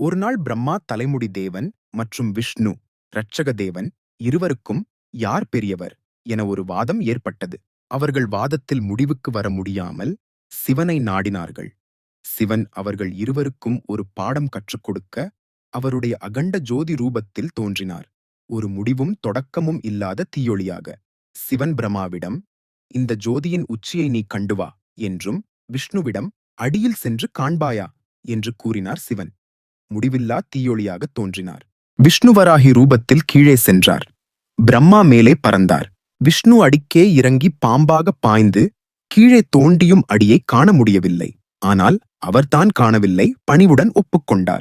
ஒருநாள் பிரம்மா தலைமுடி தேவன் மற்றும் விஷ்ணு இரட்சக தேவன் இருவருக்கும் யார் பெரியவர் என ஒரு வாதம் ஏற்பட்டது. அவர்கள் வாதத்தில் முடிவுக்கு வர முடியாமல் சிவனை நாடினார்கள். சிவன் அவர்கள் இருவருக்கும் ஒரு பாடம் கற்றுக் கொடுக்க அவருடைய அகண்ட ஜோதி ரூபத்தில் தோன்றினார். ஒரு முடிவும் தொடக்கமும் இல்லாத தீயொளியாக சிவன் பிரம்மாவிடம் இந்த ஜோதியின் உச்சியை நீ கண்டு வா என்றும் விஷ்ணுவிடம் அடியில் சென்று காண்பாயா என்று கூறினார் சிவன். முடிவில்லா தீயொளியாக தோன்றினார். விஷ்ணுவராகி ரூபத்தில் கீழே சென்றார். பிரம்மா மேலே பறந்தார். விஷ்ணு அடிக்கே இறங்கி பாம்பாக பாய்ந்து கீழே தோண்டியும் அடியை காண முடியவில்லை. ஆனால் அவர்தான் காணவில்லை பணிவுடன் ஒப்புக்கொண்டார்.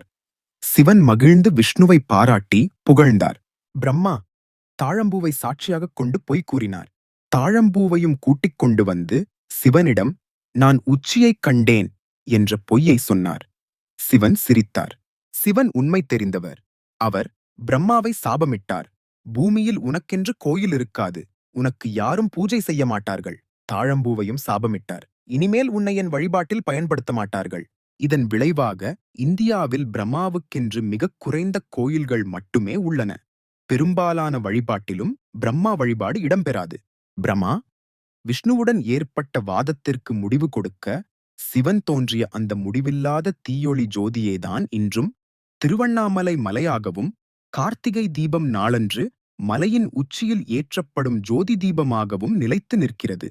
சிவன் மகிழ்ந்து விஷ்ணுவை பாராட்டி புகழ்ந்தார். பிரம்மா தாழம்பூவை சாட்சியாகக் கொண்டு பொய் கூறினார். தாழம்பூவையும் கூட்டிக் கொண்டு வந்து சிவனிடம் நான் உச்சியைக் கண்டேன் என்ற பொய்யை சொன்னார். சிவன் சிரித்தார். சிவன் உண்மை தெரிந்தவர். அவர் பிரம்மாவை சாபமிட்டார். பூமியில் உனக்கென்று கோயில் இருக்காது. உனக்கு யாரும் பூஜை செய்ய மாட்டார்கள். தாழம்பூவையும் சாபமிட்டார். இனிமேல் உன்னை என் வழிபாட்டில் பயன்படுத்த மாட்டார்கள். இதன் விளைவாக இந்தியாவில் பிரம்மாவுக்கென்று மிகக் குறைந்த கோயில்கள் மட்டுமே உள்ளன. பெரும்பாலான வழிபாட்டிலும் பிரம்மா வழிபாடு இடம்பெறாது. பிரம்மா விஷ்ணுவுடன் ஏற்பட்ட வாதத்திற்கு முடிவு கொடுக்க சிவன் தோன்றிய அந்த முடிவில்லாத தீயொளி ஜோதியேதான் இன்றும் திருவண்ணாமலை மலையாகவும் கார்த்திகை தீபம் நாளன்று மலையின் உச்சியில் ஏற்றப்படும் ஜோதி தீபமாகவும் நிலைத்து நிற்கிறது.